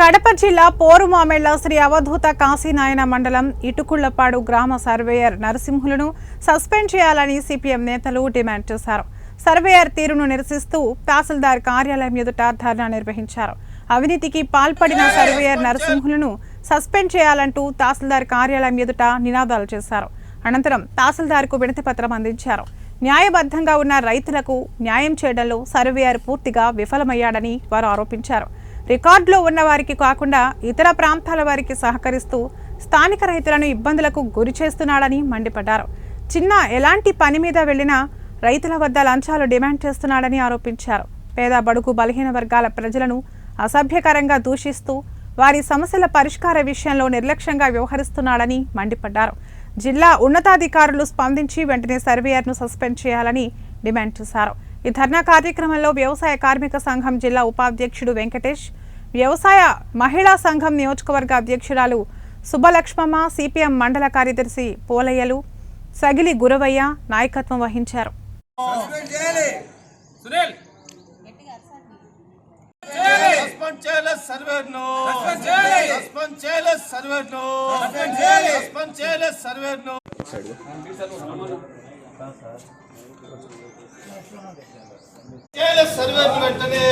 కడప జిల్లా పోరుమామెళ్ళ శ్రీ అవధూత కాశీనాయన మండలం ఇటుకుళ్ళపాడు గ్రామ సర్వేయర్ నరసింహులను సస్పెండ్ చేయాలని సిపిఎం నేతలు డిమాండ్ చేశారు. సర్వేయర్ తీరును నిరసిస్తూ తహసీల్దార్ కార్యాలయం ఎదుట ధర్నా నిర్వహించారు. అవినీతికి పాల్పడిన సర్వేయర్ నరసింహులను సస్పెండ్ చేయాలంటూ తహసీల్దార్ కార్యాలయం ఎదుట నినాదాలు చేశారు. అనంతరం తహసీల్దార్కు వినతిపత్రం అందించారు. న్యాయబద్ధంగా ఉన్న రైతులకు న్యాయం చేయడంలో సర్వేయర్ పూర్తిగా విఫలమయ్యాడని వారు ఆరోపించారు. రికార్డులో ఉన్న వారికి కాకుండా ఇతర ప్రాంతాల వారికి సహకరిస్తూ స్థానిక రైతులను ఇబ్బందులకు గురి చేస్తున్నాడని మండిపడ్డారు. చిన్న ఎలాంటి పని మీద వెళ్ళినా రైతుల వద్ద లంచాలు డిమాండ్ చేస్తున్నాడని ఆరోపించారు. పేద బడుగు బలహీన వర్గాల ప్రజలను అసభ్యకరంగా దూషిస్తూ వారి సమస్యల పరిష్కార విషయంలో నిర్లక్ష్యంగా వ్యవహరిస్తున్నాడని మండిపడ్డారు. జిల్లా ఉన్నతాధికారులు స్పందించి వెంటనే సర్వేయర్ను సస్పెండ్ చేయాలని డిమాండ్ చేశారు. ఈ ధర్నా కార్యక్రమంలో వ్యవసాయ కార్మిక సంఘం జిల్లా ఉపాధ్యక్షుడు వెంకటేష్ వ్యవసాయ మహిళా సంఘం నియోజకవర్గ అధ్యక్షురాలు సుబ్బలక్ష్మమ్మ సిపిఎం మండల కార్యదర్శి పోలయ్యలు సగిలి గురవయ్య నాయకత్వం వహించారు. సస్పెండ్ చేయాలి. సునీల్! సస్పెండ్ చేయాలి సర్వేర్ను. సస్పెండ్ చేయాలి. సస్పెండ్ చేయాలి సర్వేర్ను. సస్పెండ్ చేయాలి. సస్పెండ్ చేయాలి సర్వేర్ను. చేయాలి. సర్వేర్ను వెంటనే.